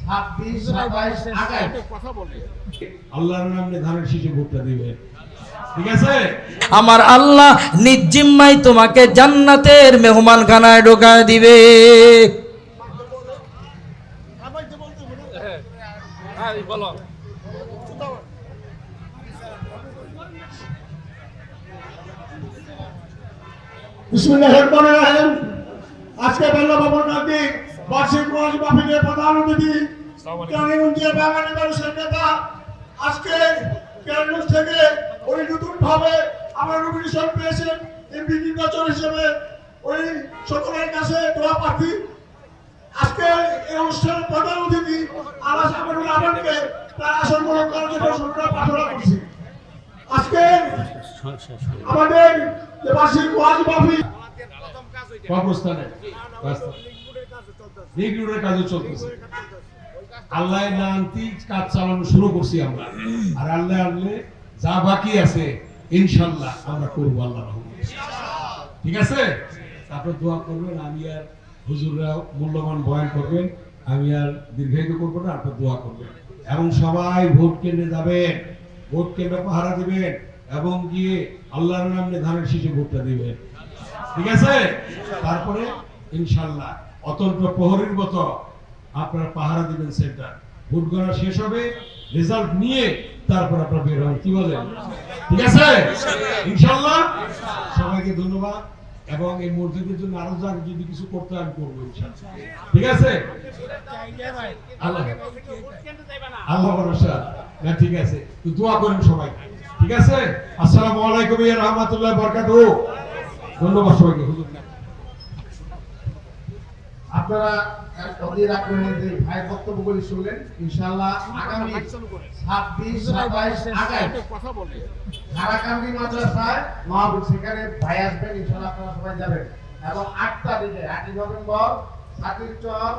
ছাব্বিশ সাতাইশ আল্লাহর নামে ধানের শীষে ভোটটা দিবেন আমার আল্লাহ নিজ জিম্মায় তোমাকে জান্নাতের মেহমান খানায় ঢোকায় দিবে। আজকে বেল্লা ভবন বার্ষিক ওয়াজ মাহফিলের প্রধান অতিথি কেরানীগঞ্জের বাঙালি মানুষের নেতা। আজকে কেরানীগঞ্জ থেকে উনি নতুন ভাবে আমার নমিনেশন পেয়েছেন এমপি নির্বাচন হিসেবে ওই সকলের কাছে দোয়া প্রার্থী। আজকে এই অনুষ্ঠানের প্রধান অতিথি আলাস আমিনুল আমানকে তার আসন গ্রহণ করার জন্য সরকার প্রার্থনা করছি। আজকে আমাদের বার্ষিক ওয়াজ মাহফিল কবরস্থানে। কাজও চলতেছে। আল্লাহ কাজ চালানো শুরু করছি আমরা। আর আল্লাহ আনলে যা বাকি আছে, ইনশাল্লাহ আমরা করব আল্লাহ ঠিক আছে? তারপর দোয়া করবেন, আমি আর হুজুররা মূল্যবান বয়ান করবেন, আমি আর দীর্ঘায়িত করব না আপনার দোয়া করবেন। এবং সবাই ভোট কেন্দ্রে যাবেন, ভোট কেন্দ্রে পাহারা দিবেন, এবং গিয়ে আল্লাহর নামে ধানের শীষে ভোটটা দিবেন। ঠিক আছে? তারপরে ইনশাল্লাহ অতন্ত্র প্রহরীর মতো আপনারা পাহারা দিবেন সেন্টার ভোট গণনা শেষ হবে রেজাল্ট নিয়ে তারপর আপনারা বের হবেন। কি বলেন? ঠিক আছে? ইনশাল্লাহ সবাইকে ধন্যবাদ। এবং এই মসজিদের জন্য আরও যা যদি কিছু করতে আমি করব ঠিক আছে? আল্লাহ আল্লাহ ভরসা। ঠিক আছে। দোয়া করেন সবাই। ঠিক আছে? আসসালামু আলাইকুম ইয়া রাহমাতুল্লাহ ধন্যবাদ সবাইকে, হুজুর। আপনারা অধীর আগ্রহে যে শুনলেন, ইনশাআল্লাহ আগামী ছাব্বিশ, সাতাইশ ধারাকান্দি মাদ্রাসায় সেখানে ভাই আসবেন, ইনশাআল্লাহ আপনারা সবাই যাবেন। এবং আট তারিখে আটই নভেম্বর সাতির চর